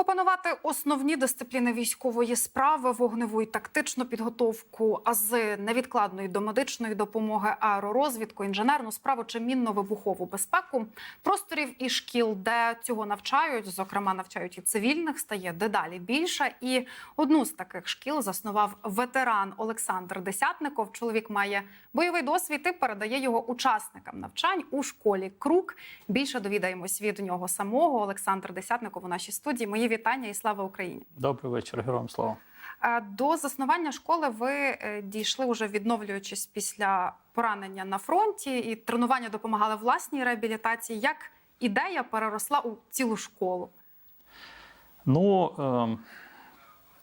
Опанувати основні дисципліни військової справи, вогневу і тактичну підготовку, ази невідкладної домедичної допомоги, аеророзвідку, інженерну справу чи мінно-вибухову безпеку. Просторів і шкіл, де цього навчають, зокрема навчають і цивільних, стає дедалі більше. І одну з таких шкіл заснував ветеран Олександр Десятников. Чоловік має бойовий досвід і передає його учасникам навчань у школі Крук. Більше довідаємось від нього самого. Олександр Десятников у нашій студії. Мої вітання і слава Україні. Добрий вечір, героям слава. Е, До заснування школи ви е, дійшли уже відновлюючись після поранення на фронті, і тренування допомагали власній реабілітації. Як ідея переросла у цілу школу? Ну, е,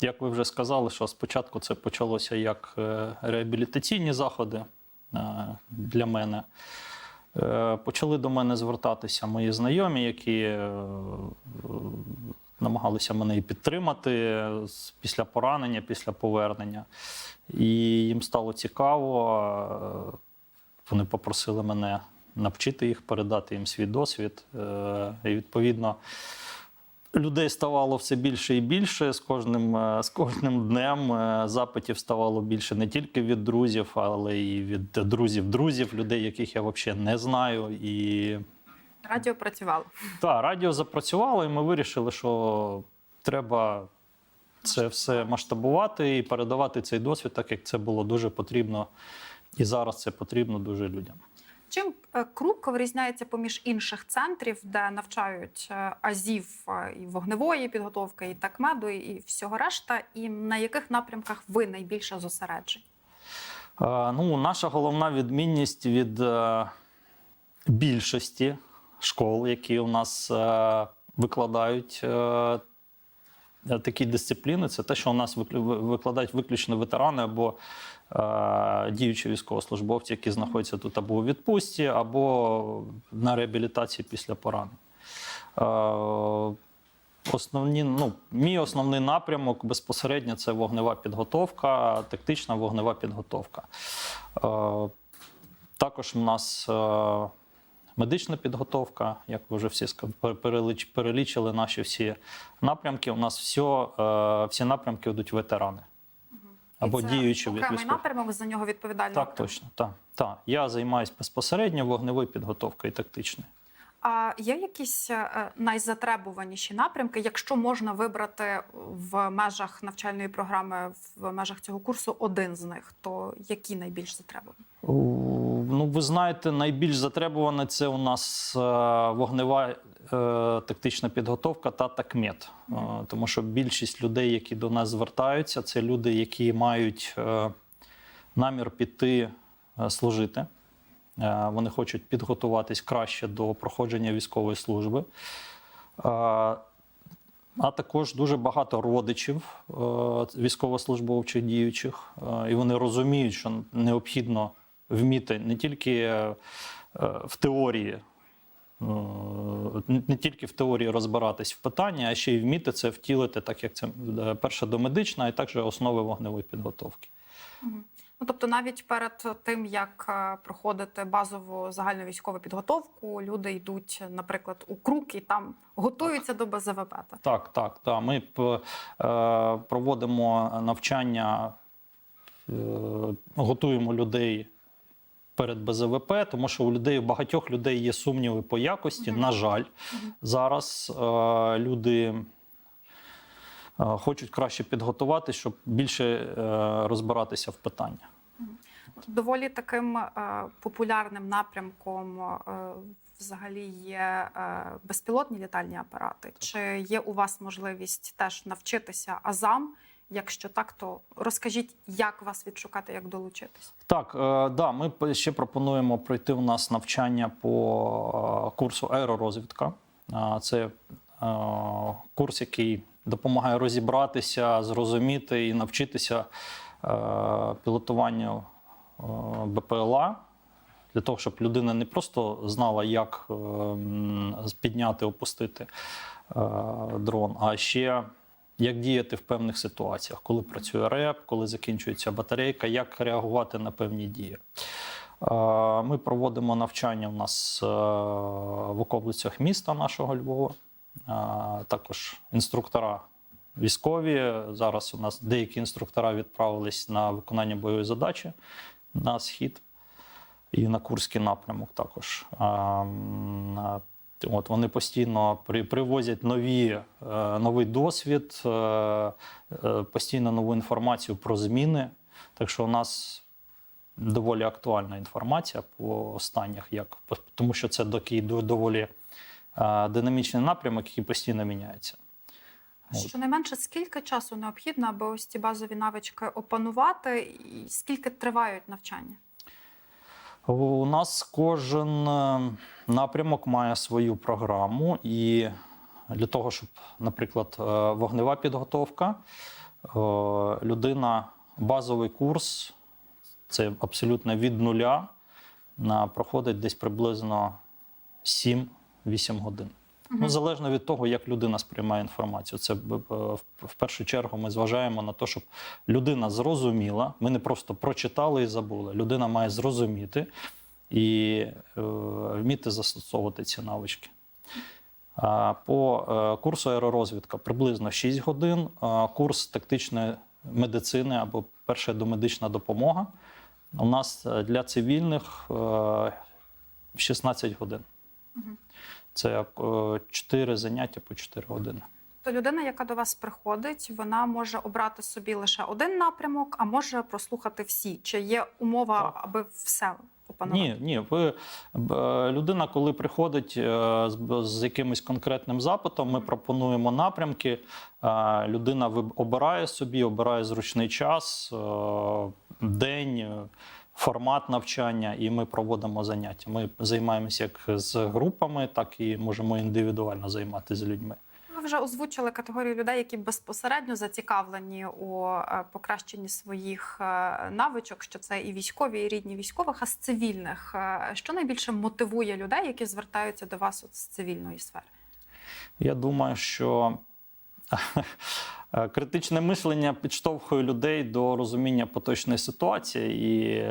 як ви вже сказали, що спочатку це почалося як е, реабілітаційні заходи для мене. Почали до мене звертатися мої знайомі, які намагалися мене і підтримати після поранення, після повернення. І їм стало цікаво. Вони попросили мене навчити їх, передати їм свій досвід. Е, І відповідно. Людей ставало все більше і більше з кожним, е, з кожним днем. е, Запитів ставало більше не тільки від друзів, але й від друзів друзів, людей, яких я взагалі не знаю. І Радіо працювало. так, радіо запрацювало, і ми вирішили, що треба це все масштабувати і передавати цей досвід, так як це було дуже потрібно. І зараз це потрібно дуже людям. Чим е, Крук вирізняється поміж інших центрів, де навчають е, азів е, і вогневої підготовки, і такмеду, і всього решта, і на яких напрямках ви найбільше зосереджені? Ну, наша головна відмінність від більшості школ, які у нас е, викладають е, такі дисципліни, це те, що у нас викладають виключно ветерани або е, діючі військовослужбовці, які знаходяться тут або у відпустці, або на реабілітації після поранень. Е, Основні, ну, мій основний напрямок безпосередньо це вогнева підготовка, тактична вогнева підготовка. Е, також у нас е, медична підготовка, як ви вже всі перелічили наші всі напрямки. У нас все, всі напрямки йдуть ветерани. Або це діючі від військових. напрямок за нього відповідальний. Так, точно. Так, так. Я займаюся безпосередньо вогневою підготовкою і тактичною. А є якісь е, найзатребуваніші напрямки, якщо можна вибрати в межах навчальної програми, в межах цього курсу один з них, то які найбільш затребувані? Ну, ви знаєте, найбільш затребуване це у нас е, вогнева е, тактична підготовка та такмет. Е, тому що більшість людей, які до нас звертаються, це люди, які мають намір піти служити. Вони хочуть підготуватись краще до проходження військової служби. А також дуже багато родичів військовослужбовчих діючих, і вони розуміють, що необхідно вміти не тільки е, е, в теорії, е, не тільки в теорії розбиратись в питанні, а ще й вміти це втілити, так як це перша домедична, і також основи вогневої підготовки. Ну тобто, навіть перед тим як проходити базову загальну військову підготовку, люди йдуть, наприклад, у крук і там готуються до БЗВП. так? Так, так, так. Ми проводимо навчання, готуємо людей перед БЗВП, тому що у людей, у багатьох людей є сумніви по якості. Мгм. На жаль, Мгм. зараз е, люди. е, Хочуть краще підготувати, щоб більше е, розбиратися в питаннях. Доволі таким е, популярним напрямком взагалі є безпілотні літальні апарати. Чи є у вас можливість теж навчитися азам? Якщо так, то розкажіть, як вас відшукати, як долучитись? Так, е, да, ми ще пропонуємо пройти у нас навчання по е, курсу аеророзвідка. Це е, курс, який допомагає розібратися, зрозуміти і навчитися пілотуванню БПЛА. Для того, щоб людина не просто знала, як підняти, опустити дрон, а ще як діяти в певних ситуаціях, коли працює реп, коли закінчується батарейка, як реагувати на певні дії. Ми проводимо навчання у нас е, в околицях міста нашого Львова. також інструктора військові. Зараз у нас деякі інструктора відправились на виконання бойової задачі на схід і на Курський напрямок також. От вони постійно при, привозять нові, е, новий досвід, е, е, постійно нову інформацію про зміни. Так що у нас доволі актуальна інформація по останніх, як тому що це такий доволі е, динамічний напрямок, який постійно міняється. Щонайменше скільки часу необхідно, аби ось ці базові навички опанувати, і скільки тривають навчання? У нас кожен е, напрямок має свою програму, і для того, щоб, наприклад, е, вогнева підготовка, е, людина базовий курс це абсолютно від нуля, проходить десь приблизно 7-8 годин. Ну, залежно від того, як людина сприймає інформацію. Це в- першу чергу ми зважаємо на те, щоб людина зрозуміла. Ми не просто прочитали і забули. Людина має зрозуміти і е, вміти застосовувати ці навички. А По е, курсу аеророзвідка приблизно 6 годин. А Курс тактичної медицини або перша домедична допомога. У нас е, для цивільних е, 16 годин. Це 4 заняття по 4 години. То людина, яка до вас приходить, вона може обрати собі лише один напрямок, а може прослухати всі. Чи є умова, Так. аби все опанувати? Ні, ні. Ви, е, людина, коли приходить е, з, з якимось конкретним запитом, ми пропонуємо напрямки. е, Людина обирає собі, обирає зручний час, е, день, е, формат навчання, і ми проводимо заняття. Ми займаємося як з групами, так і можемо індивідуально займатися з людьми. Ви вже озвучили категорію людей, які безпосередньо зацікавлені у е, покращенні своїх е, навичок, що це і військові, і рідні військових, а з цивільних. Е, Що найбільше мотивує людей, які звертаються до вас от з цивільної сфери? Я думаю, що критичне мислення підштовхує людей до розуміння поточної ситуації, і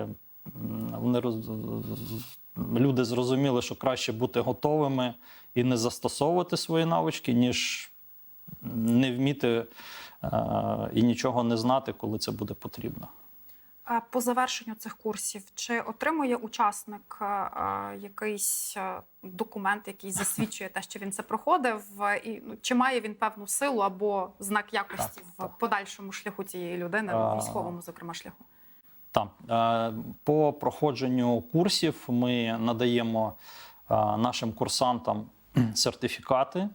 вони роз- люди зрозуміли, що краще бути готовими і не застосовувати свої навички, ніж не вміти е, і нічого не знати, коли це буде потрібно. По завершенню цих курсів чи отримує учасник е, е, якийсь е, документ, який засвідчує те, що він це проходив, і ну, чи має він певну силу або знак якості Так, в так. подальшому шляху цієї людини, А. в військовому, зокрема, шляху? Так, по проходженню курсів ми надаємо нашим курсантам сертифікати.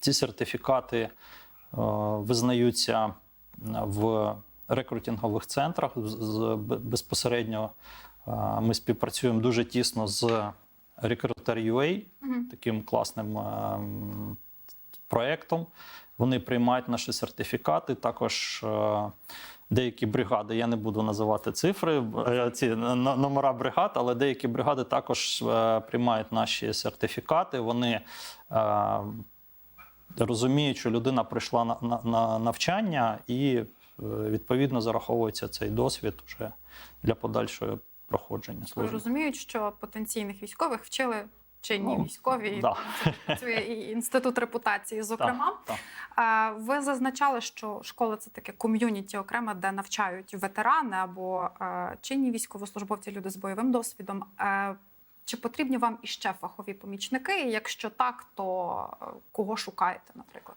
Ці сертифікати визнаються в рекрутингових центрах. Безпосередньо ми співпрацюємо дуже тісно з Recruiter.ua, таким класним проєктом. Вони приймають наші сертифікати. Також деякі бригади, я не буду називати цифри, е, ці номера бригад, але деякі бригади також приймають наші сертифікати. Вони розуміють, що людина прийшла на, на, на навчання, і відповідно зараховується цей досвід вже для подальшого проходження служби. розуміють, що потенційних військових вчили чинні Ну, військові, да. працює і інститут репутації, зокрема. Е, Ви зазначали, що школа це таке ком'юніті окреме, де навчають ветерани або е, чинні військовослужбовці, люди з бойовим досвідом. Е, Чи потрібні вам іще фахові помічники? І Якщо так, то е, кого шукаєте, наприклад?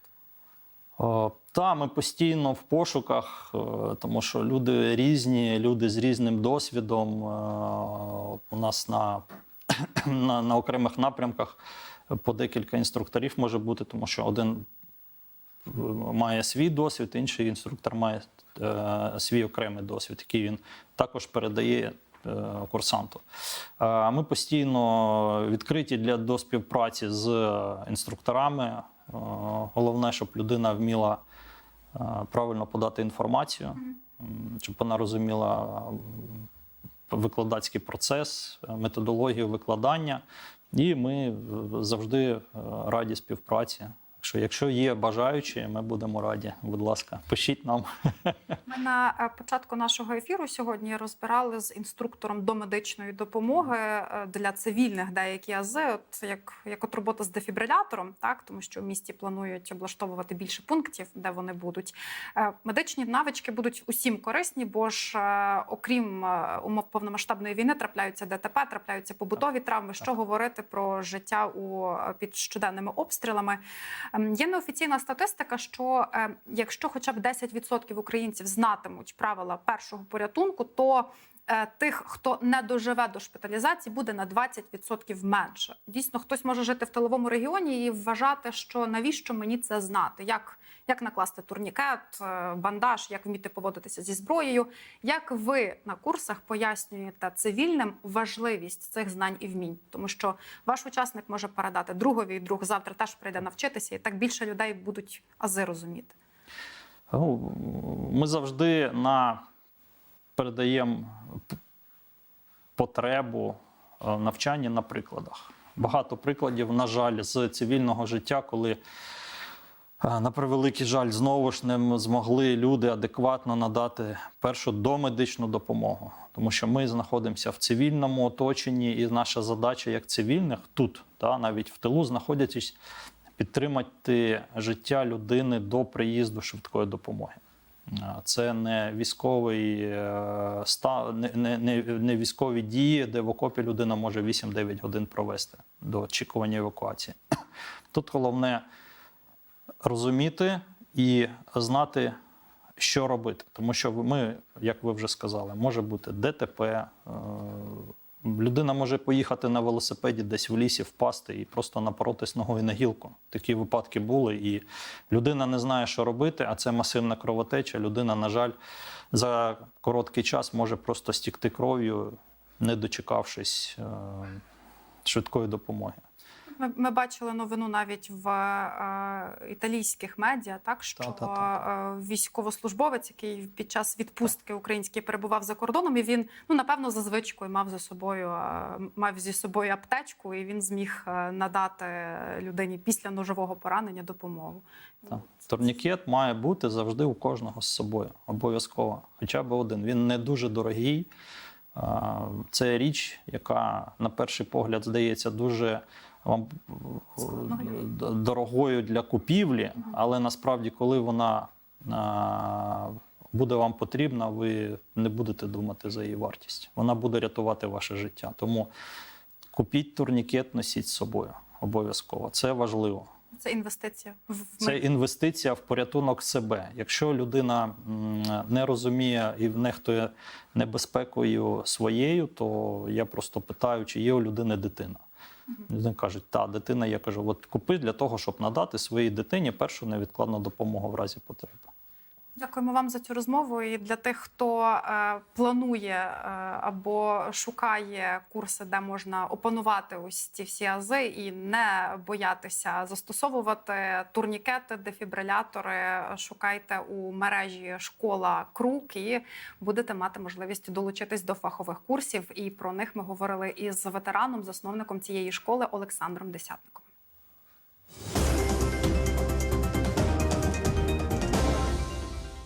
О, Та ми постійно в пошуках, е, тому що люди різні, люди з різним досвідом. Е, У нас на, на, на окремих напрямках по декілька інструкторів може бути, тому що один е, має свій досвід, інший інструктор має е, свій окремий досвід, який він також передає е, курсанту. Е, Ми постійно відкриті для до співпраці з інструкторами. Е, Головне, щоб людина вміла е, правильно подати інформацію, щоб вона розуміла викладацький процес, методологію викладання. І ми е, завжди раді співпраці. Що, якщо є бажаючі, ми будемо раді. Будь ласка, пишіть нам. Ми на е, початку нашого ефіру сьогодні розбирали з інструктором до медичної допомоги е, для цивільних деякі ази, от як, як от робота з дефібрилятором, так тому що в місті планують облаштовувати більше пунктів, де вони будуть. Е, Медичні навички будуть усім корисні, бо ж окрім умов повномасштабної війни трапляються ДТП, трапляються побутові травми. Що говорити про життя у під щоденними обстрілами? Ем, Є неофіційна статистика, що е, якщо хоча б 10% українців знатимуть правила першого порятунку, то е, тих, хто не доживе до шпиталізації, буде на 20% менше. Дійсно, хтось може жити в тиловому регіоні і вважати, що навіщо мені це знати, як, як накласти турнікет, е, бандаж, як вміти поводитися зі зброєю. Як ви на курсах пояснюєте цивільним важливість цих знань і вмінь, тому що ваш учасник може передати другові, і друг завтра теж прийде навчитися, і так більше людей будуть ази розуміти. Ну, Ми завжди на передаємо потребу е, навчання на прикладах. Багато прикладів, на жаль, з цивільного життя, коли, на превеликий жаль, знову ж не змогли люди адекватно надати першу домедичну допомогу. Тому що ми знаходимося в цивільному оточенні, і наша задача як цивільних тут, та, навіть в тилу, знаходячись, підтримати життя людини до приїзду швидкої допомоги. Це не військовий е, не, не, військові дії, де в окопі людина може 8-9 годин провести до очікування евакуації. Тут головне розуміти і знати, що робити. Тому що ми, як ви вже сказали, може бути ДТП. е, Людина може поїхати на велосипеді десь в лісі, впасти і просто напоротись ногою на гілку. Такі випадки були, і людина не знає, що робити, а це масивна кровотеча. Людина, на жаль, за короткий час може просто стікти кров'ю, не дочекавшись е, швидкої допомоги. Ми, ми бачили новину навіть в е, італійських медіа, так що Та-та-та. е, військовослужбовець, який під час відпустки український перебував за кордоном, і він ну напевно за звичкою мав за собою е, мав зі собою аптечку, і він зміг е, надати людині після ножового поранення допомогу. Так. Турнікет має бути завжди у кожного з собою, обов'язково. Хоча б один. Він не дуже дорогий. Це річ, яка на перший погляд здається дуже вам дорогою для купівлі, але насправді, коли вона буде вам потрібна, ви не будете думати за її вартість. Вона буде рятувати ваше життя. Тому купіть турнікет, носіть з собою. Обов'язково. Це важливо. Це інвестиція в в Це інвестиція в порятунок себе. Якщо людина не розуміє і нехтує небезпекою своєю, то я просто питаю, чи є у людини дитина. Вони кажуть, та дитина. Я кажу, от купи для того, щоб надати своїй дитині першу невідкладну допомогу в разі потреби. Дякуємо вам за цю розмову. І для тих, хто е, планує е, або шукає курси, де можна опанувати ось ці всі ази і не боятися застосовувати турнікети, дефібрилятори. Шукайте у мережі школа Крук і будете мати можливість долучитись до фахових курсів. І про них ми говорили із ветераном, засновником цієї школи Олександром Десятником.